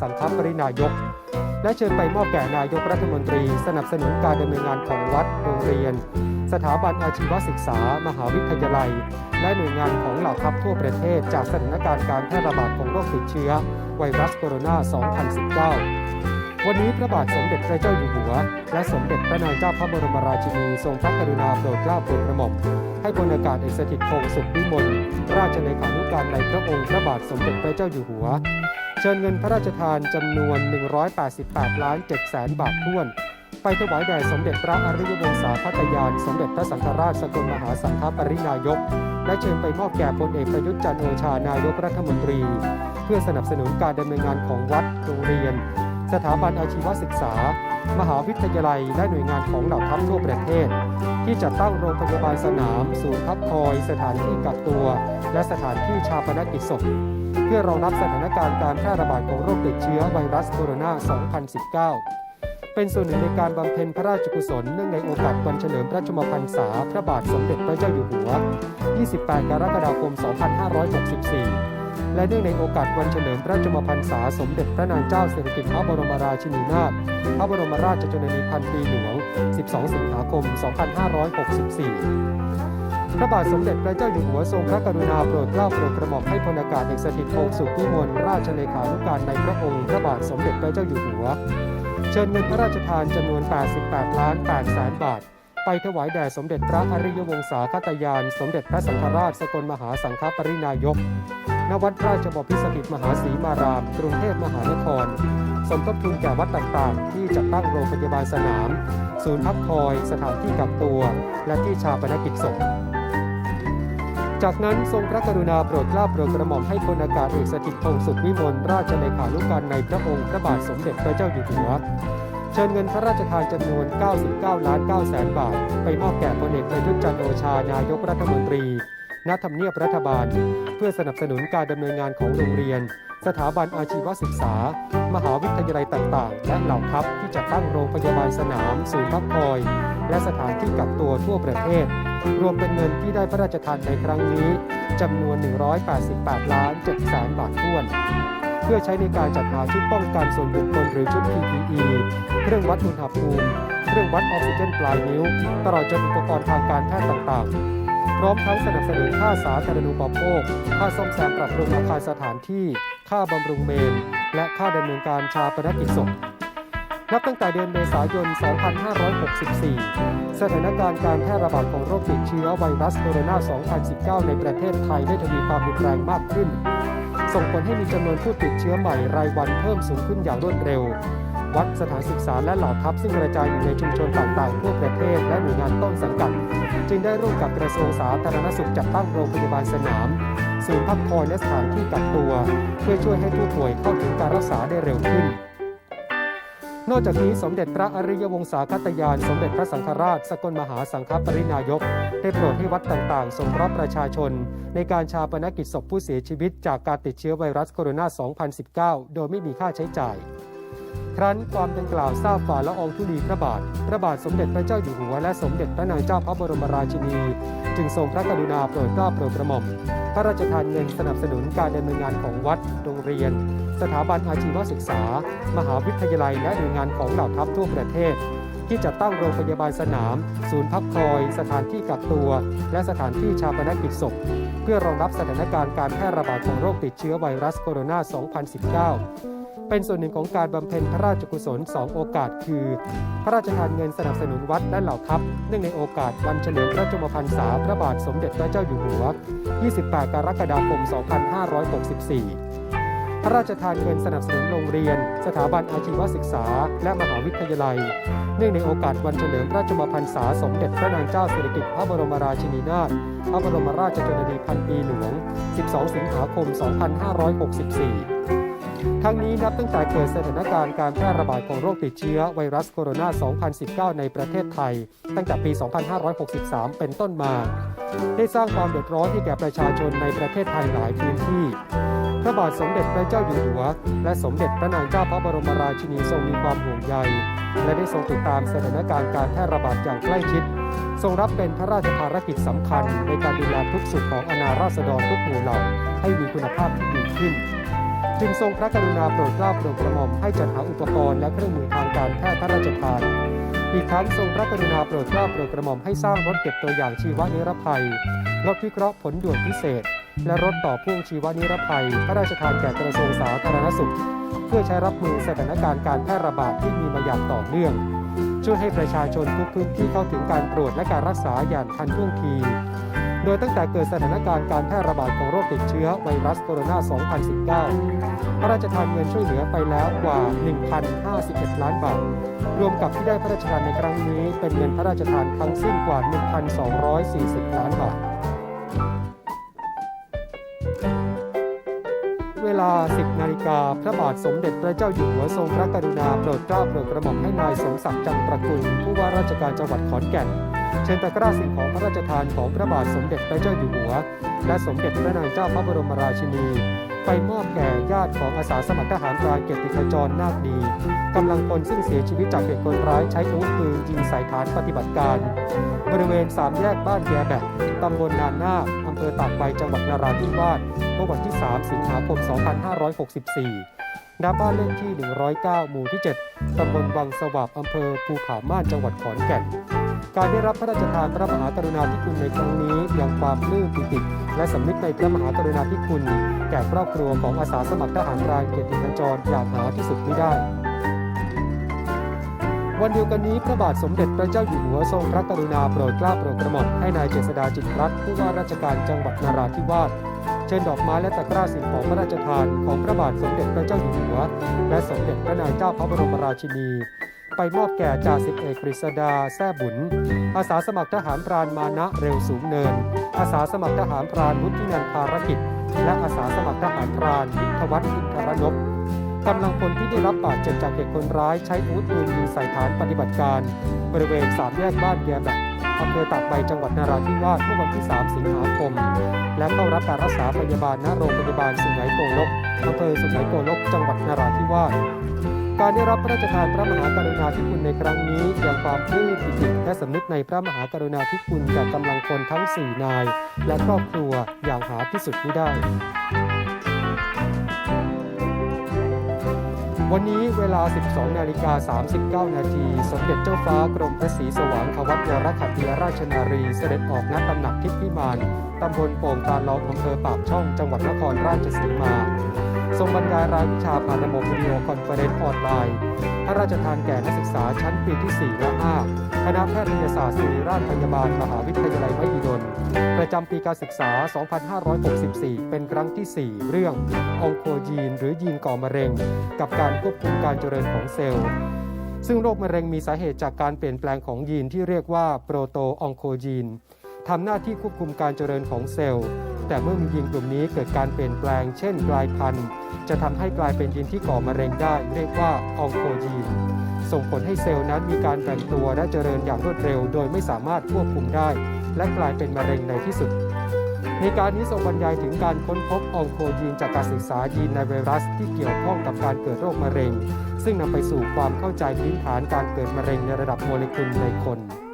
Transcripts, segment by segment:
สังฆปรินายก และเชิญไปมอบแก่นายกรัฐมนตรี สนับสนุนการดำเนินงานของวัดโรงเรียน สถาบันอาชีวศึกษา มหาวิทยาลัย และหน่วยงานของเหล่าทัพทั่วประเทศ จากสถานการณ์การแพร่ระบาดของโรคติดเชื้อ ไวรัสโคโรนา 2019วันนี้พระบาทสมเด็จพระเจ้าอยู่หัว และสมเด็จพระนางเจ้าพระบรมราชินีทรงพระกรุณาโปรดเกล้าโปรดกระหม่อมให้พลอากาศเอกสถิตพงศ์สุขวิมลราชเลขานุการในพระองค์พระบาทสมเด็จพระเจ้าอยู่หัว เชิญเงินพระราชทานจำนวน 188 ล้าน7แสนบาทท้วน ไปถวายแด่สมเด็จพระอริยวงศาคตยาน สมเด็จพระสังฆราชสกลมหาสังฆปรินายก และเชิญไปมอบแก่พลเอกประยุทธ์จันทร์โอชานายกรัฐมนตรี เพื่อสนับสนุนการดำเนินงานของวัดโรงเรียน สถาบันอาชีวศึกษา มหาวิทยาลัย และหน่วยงานของเหล่าทัพทั่วประเทศ ที่จัดตั้งโรงพยาบาลสนาม ศูนย์พักคอย สถานที่กักตัว และสถานที่ชาปนกิจศพ เพื่อรองรับสถานการณ์การแพร่ระบาดของโรคติดเชื้อไวรัสโคโรนา 2019 เป็นส่วนหนึ่งในการบำเพ็ญพระราชกุศลเนื่องในโอกาสวันเฉลิมพระชนมพรรษาพระบาทสมเด็จพระเจ้าอยู่หัว 28 กรกฎาคม 2564และเนื่องในโอกาสวันเฉลิมพระชนมพรรษาสมเด็จพระนางเจ้าสิริกิติ์พระบรมราชินีนาถ พระบรมราชชนนีพันปีหลวง 12 สิงหาคม 2564 พระบาทสมเด็จพระเจ้าอยู่หัวทรงพระกรุณาโปรดเกล้าโปรดกระหม่อมให้พลอากาศเอกสถิตพงศ์สุขวิมลราชเลขานุการในพระองค์พระบาทสมเด็จพระเจ้าอยู่หัว เชิญเงินพระราชทานจำนวน 88 ล้าน8แสนบาท ไปถวายแด่สมเด็จพระอริยวงศาคตยาน สมเด็จพระสังฆราชสกลมหาสังฆปรินายก ณ วัดราชบพิสถิตมหาศรีมาราม กรุงเทพมหานคร สมทบทุนแก่วัดต่างๆ ที่จัดตั้งโรงพยาบาลสนาม ศูนย์พักคอย สถานที่กักตัว และที่ชาปนกิจศพ จากนั้นทรงพระกรุณาโปรดเกล้าโปรดกระหม่อมให้พลอากาศเอกสถิตพงศ์สุขวิมลราชเลขานุการในพระองค์พระบาทสมเด็จพระเจ้าอยู่หัวเชิญเงินพระราชทานจำนวน 99 ล้าน9แสนบาท ไปมอบแก่พลเอกประยุทธ์จันโอชานายกรัฐมนตรีณทำเนียบรัฐบาล เพื่อสนับสนุนการดำเนินงานของโรงเรียน สถาบันอาชีวศึกษา มหาวิทยาลัยต่างๆ และเหล่าทัพที่จัดตั้งโรงพยาบาลสนาม ศูนย์พักคอย และสถานที่กักตัวทั่วประเทศ รวมเป็นเงินที่ได้พระราชทานในครั้งนี้จำนวน 188 ล้าน7แสนบาทท้วน เพื่อใช้ในการจัดหาชุดป้องกันส่วนบุคคลหรือชุด PPE เครื่องวัดอุณหภูมิ เครื่องวัดออกซิเจนปลายนิ้ว ตลอดจนอุปกรณ์ทางการแพทย์ต่างๆ พร้อมทั้งสนับสนุนค่าสาธารณูปโภค ค่าซ่อมแซมปรับปรุงอาคารสถานที่ ค่าบำรุงเมน และค่าดำเนินการชาปนกิจศพ นับตั้งแต่เดือนเมษายน 2564 สถานการณ์การแพร่ระบาดของโรคติดเชื้อไวรัสโคโรนา 2019 ในประเทศไทยได้ทวีความรุนแรงมากขึ้น ส่งผลให้มีจำนวนผู้ติดเชื้อใหม่รายวันเพิ่มสูงขึ้นอย่างรวดเร็ว วัดสถานศึกษาและเหล่าทัพซึ่งกระจายอยู่ในชุมชนต่างๆทั่วประเทศและหน่วยงานต้นสังกัด จึงได้ร่วมกับกระทรวงสาธารณสุขจัดตั้งโรงพยาบาลสนามศูนย์พักคอยและสถานที่กักตัว เพื่อช่วยให้ผู้ป่วยเข้าถึงการรักษาได้เร็วขึ้น นอกจากนี้สมเด็จพระอริยวงศาคตยาน สมเด็จพระสังฆราช สกลมหาสังฆปรินายก ได้โปรดให้วัดต่างๆ สงเคราะห์ประชาชน ในการชาปนกิจศพผู้เสียชีวิตจากการติดเชื้อไวรัสโคโรนา 2019 โดยไม่มีค่าใช้จ่าย ครั้นความดังกล่าวทราบฝ่าละอองธุลีพระบาท พระบาทสมเด็จพระเจ้าอยู่หัวและสมเด็จพระนางเจ้าพระบรมราชินี จึงทรงพระกรุณาโปรดเกล้าโปรดกระหม่อม พระราชทานเงินสนับสนุนการดำเนินงานของวัด โรงเรียน สถาบันอาชีวศึกษา มหาวิทยาลัยและหน่วยงานของเหล่าทัพทั่วประเทศ ที่จัดตั้งโรงพยาบาลสนาม ศูนย์พักคอย สถานที่กักตัว และสถานที่ชาปนกิจศพเพื่อรองรับสถานการณ์การแพร่ระบาดของโรคติดเชื้อไวรัสโคโรนา 2019 เป็นส่วนหนึ่งของการบำเพ็ญพระราชกุศล 2 โอกาส คือ พระราชทานเงินสนับสนุนวัดและเหล่าทัพ เนื่องในโอกาสวันเฉลิมพระชนมพรรษาพระบาทสมเด็จพระเจ้าอยู่หัว 28 กรกฎาคม 2564 พระราชทานเงินสนับสนุนโรงเรียน สถาบันอาชีวศึกษา และมหาวิทยาลัย เนื่องในโอกาสวันเฉลิมพระชนมพรรษาสมเด็จพระนางเจ้าสิริกิติ์พระบรมราชินีนาถ พระบรมราชชนนีพันปีหลวง 12 สิงหาคม 2564 ทั้งนี้นับตั้งแต่เกิดสถานการณ์การแพร่ระบาดของโรคติดเชื้อไวรัสโคโรนา 2019 ในประเทศไทย ตั้งแต่ปี 2563 เป็นต้นมา ได้สร้างความเดือดร้อนให้แก่ประชาชนในประเทศไทยหลายพื้นที่ พระบาทสมเด็จพระเจ้าอยู่หัว และสมเด็จพระนางเจ้าพระบรมราชินีทรงมีความห่วงใย และได้ทรงติดตามสถานการณ์การแพร่ระบาดอย่างใกล้ชิด ทรงรับเป็นพระราชภารกิจสำคัญ ในการดูแลทุกสุขของอาณาราษฎรทุกหมู่เหล่าให้มีคุณภาพที่ดีขึ้น จึงทรงพระกรุณาโปรดเกล้าโปรดกระหม่อมให้จัดหาอุปกรณ์และเครื่องมือทางการแพทย์พระราชทานอีกทั้งทรงพระกรุณาโปรดเกล้าโปรดกระหม่อมให้สร้างรถเก็บตัวอย่างชีวนิรภัยรถวิเคราะห์ผลด่วนพิเศษ และรถต่อพ่วงชีวนิรภัย พระราชทานแก่กระทรวงสาธารณสุข เพื่อใช้รับมือสถานการณ์การแพร่ระบาดที่มีมาอย่างต่อเนื่อง ช่วยให้ประชาชนทุกพื้นที่เข้าถึงการตรวจและการรักษาอย่างทันท่วงที โดยตั้งแต่เกิดสถานการณ์การแพร่ระบาดของโรคติดเชื้อไวรัสโคโรนา 2019 พระราชทานเงินช่วยเหลือไปแล้วกว่า 1,051 ล้านบาท รวมกับที่ได้พระราชทานในครั้งนี้ เป็นเงินพระราชทานทั้งสิ้นกว่า 1,240 ล้านบาท เวลา 10 นาฬิกา พระบาทสมเด็จพระเจ้าอยู่หัวทรงพระกรุณาโปรดเกล้าโปรดกระหม่อมให้นายสมศักดิ์จังประกุลผู้ว่าราชการจังหวัดขอนแก่น เชิญตะกร้าสิ่งของพระราชทานของพระบาทสมเด็จพระเจ้าอยู่หัว และสมเด็จพระนางเจ้าพระบรมราชินี ไปมอบแก่ญาติของอาสาสมัครทหารพรานเกียรติขจรนาคดีกำลังพลซึ่งเสียชีวิตจากเหตุคนร้ายใช้อาวุธปืนยิงใส่ฐานปฏิบัติการ บริเวณสามแยกบ้านแยแบกตำบลนานนาอำเภอตากใบจังหวัดนราธิวาสเมื่อวันที่ 3 สิงหาคม 2564 ณบ้านเลขที่ 109 หมู่ที่ 7 ตำบลวังสวาบอำเภอภูผาม่านจังหวัดขอนแก่น การได้รับพระราชทานพระมหากรุณาธิคุณในครั้งนี้ยังความปลื้มปิติ และสำนึกในพระมหากรุณาธิคุณ แก่ครอบครัวของอาสาสมัครทหารรานเกียรติขจรอย่างหาที่สุดไม่ได้วันเดียวกันนี้พระบาทสมเด็จพระเจ้าอยู่หัวทรงพระกรุณาโปรดเกล้าโปรดกระหม่อมให้นายเจษดาจิตรรัตน์ผู้ว่าราชการจังหวัดนราธิวาส เชิญดอกไม้และตะกร้าสิ่งของพระราชทานของพระบาทสมเด็จพระเจ้าอยู่หัว และสมเด็จพระนางเจ้าพระบรมราชินี ไปมอบแก่จ่าสิบเอกกฤษดาแซ่บุญ อาสาสมัครทหารพรานมานะเร็วสูงเนิน อาสาสมัครทหารพรานวุฒินันภารกิจ และอาสาสมัครทหารพรานวิทวัฒน์อินทรนพกำลังพลที่ได้รับบาดเจ็บจากเหตุคนร้ายใช้อาวุธปืนยิงใส่ฐานปฏิบัติการ บริเวณสามแยกบ้านแยแบกอำเภอตากใบจังหวัดนราธิวาสเมื่อวันที่ 3 สิงหาคม และเข้ารับการรักษาพยาบาลณโรงพยาบาลสุไหงโกลกอำเภอสุไหงโกลกจังหวัดนราธิวาสการได้รับพระราชทานพระมหากรุณาธิคุณในครั้งนี้ยังความปลื้มปิติและสำนึกในพระมหากรุณาธิคุณแก่กำลังพลทั้ง 4 นาย และครอบครัวอย่างหาที่สุดไม่ได้ วันนี้เวลา 12 นาฬิกา 39 นาที สมเด็จเจ้าฟ้ากรมพระศรีสว่างควัตยรขัตติยราชนารี เสด็จออกณตำหนักทิพย์พิมาน ตำบลโป่งตาลองอำเภอปากช่อง จังหวัดนครราชสีมา ทรงบรรยายรายวิชาผ่านระบบวิดีโอคอนเฟอเรนซ์ออนไลน์ พระราชทานแก่นักศึกษาชั้นปีที่ 4 และ 5 คณะแพทยศาสตร์ศิริราชพยาบาล มหาวิทยาลัยมหิดล ประจำปีการศึกษา 2564 เป็นครั้งที่ 4 เรื่ององโคยีน หรือยีนก่อมะเร็ง กับการควบคุมการเจริญของเซลล์ ซึ่งโรคมะเร็งมีสาเหตุจากการเปลี่ยนแปลงของยีนที่เรียกว่าโปรโตองโคยีนทำหน้าที่ควบคุมการเจริญของเซลล์ แต่เมื่อมียีนกลุ่มนี้เกิดการเปลี่ยนแปลง เช่นกลายพันธุ์ จะทำให้กลายเป็นยีนที่ก่อมะเร็งได้ เรียกว่าองโคยีน ส่งผลให้เซลล์นั้นมีการแบ่งตัวและเจริญอย่างรวดเร็ว โดยไม่สามารถควบคุมได้ และกลายเป็นมะเร็งในที่สุด ในการนี้ทรงบรรยายถึงการค้นพบองโคยีนจากการศึกษายีนในไวรัสที่เกี่ยวข้องกับการเกิดโรคมะเร็ง ซึ่งนำไปสู่ความเข้าใจพื้นฐานการเกิดมะเร็งในระดับโมเลกุลในคน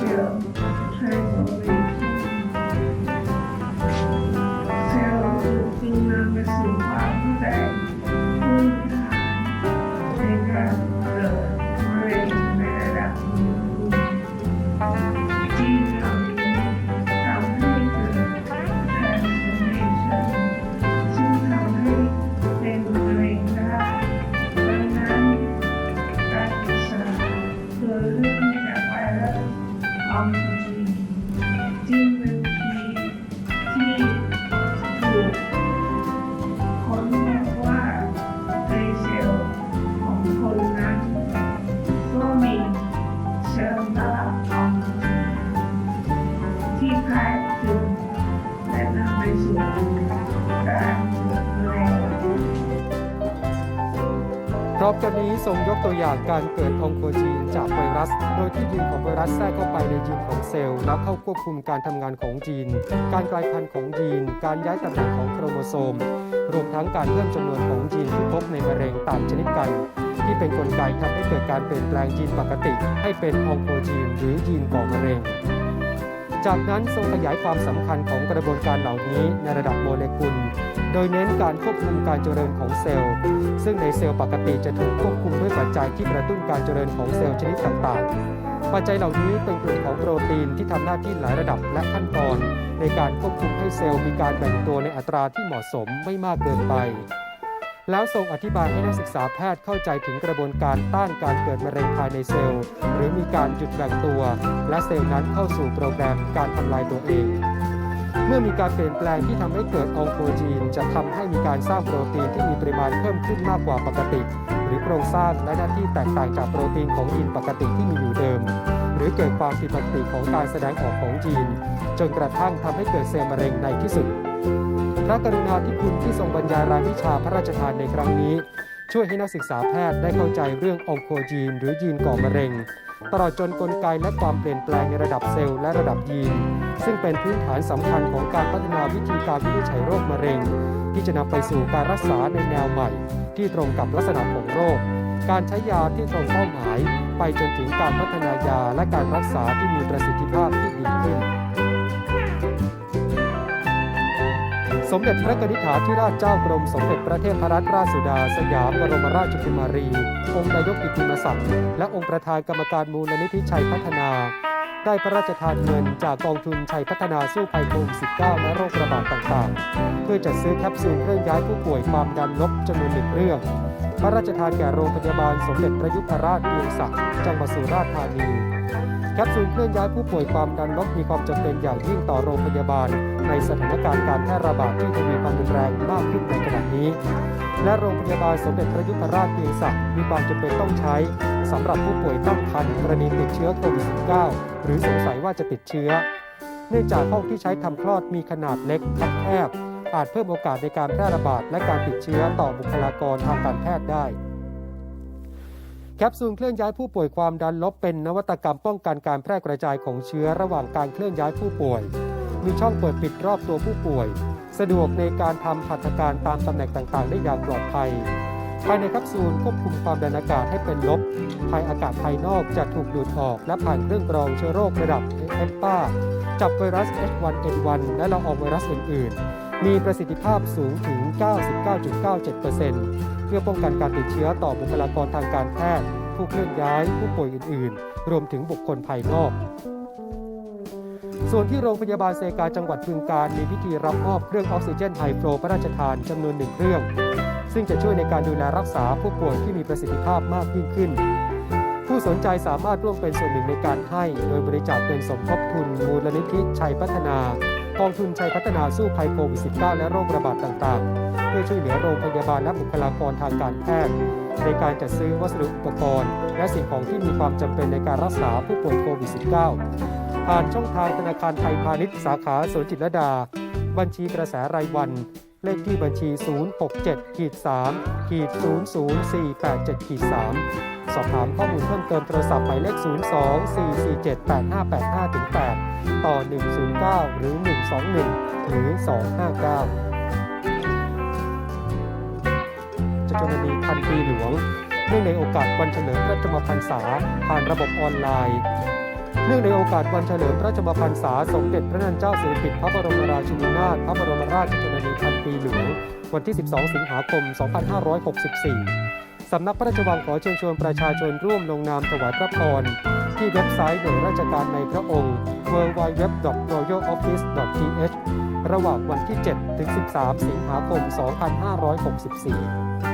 ำใ嗯 ทรงยกตัวอย่างการเกิดองโคจีนจากไวรัส โดยที่ยีนของไวรัสแทรกเข้าไปในยีนของเซลล์แล้วเข้าควบคุมการทำงานของยีน การกลายพันธุ์ของยีน การย้ายตำแหน่งของโครโมโซม รวมทั้งการเพิ่มจำนวนของยีนที่พบในมะเร็งต่างชนิดกัน ที่เป็นนกลไกทำให้เกิดการเปลี่ยนแปลงยีนปกติ ให้เป็นองโคจีนหรือยีนก่อมะเร็งจากนั้นทรงขยายความสำคัญของกระบวนการเหล่านี้ในระดับโมเลกุล โดยเน้นการควบคุมการเจริญของเซลล์ ซึ่งในเซลล์ปกติจะถูกควบคุมด้วยปัจจัยที่กระตุ้นการเจริญของเซลล์ชนิดต่างๆ ปัจจัยเหล่านี้เป็นกลุ่มของโปรตีนที่ทำหน้าที่หลายระดับและขั้นตอน ในการควบคุมให้เซลล์มีการแบ่งตัวในอัตราที่เหมาะสมไม่มากเกินไป แล้วทรงอธิบายให้นักศึกษาแพทย์เข้าใจถึงกระบวนการต้านการเกิดมะเร็งภายในเซลล์ หรือมีการหยุดแบ่งตัว และเซลล์นั้นเข้าสู่โปรแกรมการทำลายตัวเอง เมื่อมีการเปลี่ยนแปลงที่ทำให้เกิดองโคจีน จะทำให้มีการสร้างโปรตีนที่มีปริมาณเพิ่มขึ้นมากกว่าปกติ หรือโครงสร้างและหน้าที่แตกต่างจากโปรตีนของยีนปกติที่มีอยู่เดิม หรือเกิดความผิดปกติของการแสดงออกของยีน จนกระทั่งทำให้เกิดเซลล์มะเร็งในที่สุด พระกรุณาธิคุณที่ทรงบรรยายรายวิชาพระราชทานในครั้งนี้ ช่วยให้นักศึกษาแพทย์ได้เข้าใจเรื่ององโคจีน หรือยีนก่อมะเร็ง ตลอดจนกลไกและความเปลี่ยนแปลงในระดับเซลล์และระดับยีน ซึ่งเป็นพื้นฐานสำคัญของการพัฒนาวิธีการวินิจฉัยโรคมะเร็ง ที่จะนำไปสู่การรักษาในแนวใหม่ ที่ตรงกับลักษณะของโรค การใช้ยาที่ตรงเป้าหมาย ไปจนถึงการพัฒนายาและการรักษาที่มีประสิทธิภาพที่ดีขึ้น สมเด็จพระกนิษฐาธิราชเจ้ากรมสมเด็จพระเทพรัตนราชสุดา สยามบรมราชกุมารี องค์นายกกิตติมศักดิ์และองค์ประธานกรรมการมูลนิธิชัยพัฒนา ได้พระราชทานเงินจากกองทุนชัยพัฒนาสู้ภัยโควิด -19 และโรคระบาดต่างๆ เพื่อจัดซื้อแคปซูลเคลื่อนย้ายผู้ป่วยความดันลบจำนวนหนึ่งเรื่อง พระราชทานแก่โรงพยาบาลสมเด็จพระยุพราชเมืองศักดิ์จังหวัดสุราษฎร์ธานี แคปซูลเคลื่อนย้ายผู้ป่วยความดันลบมีความจำเป็นอย่างยิ่งต่อโรงพยาบาล ในสถานการณ์การแพร่ระบาดที่ทวีความรุนแรงมากขึ้นในขณะนี้ และโรงพยาบาลสมเด็จพระยุพราชเวียงศักดิ์มีความจำเป็นต้องใช้สำหรับผู้ป่วยตั้งครรภ์กรณีติดเชื้อโควิด -19 หรือสงสัยว่าจะติดเชื้อ เนื่องจากห้องที่ใช้ทำคลอดมีขนาดเล็กคับแคบอาจเพิ่มโอกาสในการแพร่ระบาดและการติดเชื้อต่อบุคลากรทางการแพทย์ได้ แคปซูลเคลื่อนย้ายผู้ป่วยความดันลบเป็นนวัตกรรมป้องกันการแพร่กระจายของเชื้อระหว่างการเคลื่อนย้ายผู้ป่วย มีช่องเปิดปิดรอบตัวผู้ป่วย สะดวกในการทำหัตถการตามตำแหน่งต่างๆ ได้อย่างปลอดภัย ภายในแคปซูลควบคุมความดันอากาศให้เป็นลบ ภายอากาศภายนอกจะถูกดูดออก และผ่านเครื่องกรองเชื้อโรคระดับเอปปาจับไวรัส H1N1 และละอองไวรัสอื่น ๆ มีประสิทธิภาพสูงถึง 99.97%เพื่อป้องกันการติดเชื้อต่อบุคลากรทางการแพทย์ผู้เคลื่อนย้ายผู้ป่วยอื่น ๆ รวมถึงบุคคลภายนอก ส่วนที่โรงพยาบาลเซกาจังหวัดบึงการมีพิธีรับมอบเครื่องออกซิเจนไฮโฟลพระราชทานจำนวนหนึ่งเครื่อง ซึ่งจะช่วยในการดูแลรักษาผู้ป่วยที่มีประสิทธิภาพมากยิ่งขึ้น ผู้สนใจสามารถร่วมเป็นส่วนหนึ่งในการให้ โดยบริจาคเป็นสมทบทุนมูลนิธิชัยพัฒนา กองทุนชัยพัฒนาสู้ภัยโควิด -19 และโรคระบาดต่างๆ เพื่อช่วยเหลือโรงพยาบาลและบุคลากรทางการแพทย์ ในการจัดซื้อวัสดุอุปกรณ์ และสิ่งของที่มีความจำเป็นในการรักษาผู้ป่วยโควิด -19 ผ่านช่องทางธนาคารไทยพาณิชย์สาขาสวนจิตรดา บัญชีกระแสรายวัน เลขที่บัญชี 067ขีด3ขีด00487ขีด3สอบถามข้อมูลเพิ่มเติมโทรศัพท์หมายเลข 02-447-8585ถึง8 ต่อ 109 หรือ 121 หรือ 259 จะจนนีพันปีหลวง เนื่องในโอกาสวันเฉลิมพระชมพรรษาผ่านระบบออนไลน์ เนื่องในโอกาสวันเฉลิมพระชมพรรษาสมเด็จพระนางเจ้าสิริกิติ์พระบรมราชินีนาถพระบรมราชชนนีพันปีหลวง วันที่ 12 สิงหาคม 2564 สำนักพระราชวังขอเชิญชวนประชาชนร่วมลงนามถวายพระพร ที่เว็บไซต์หน่วยราชการในพระองค์ www.royaloffice.th ระหว่างวันที่ 7 ถึง 13 สิงหาคม 2564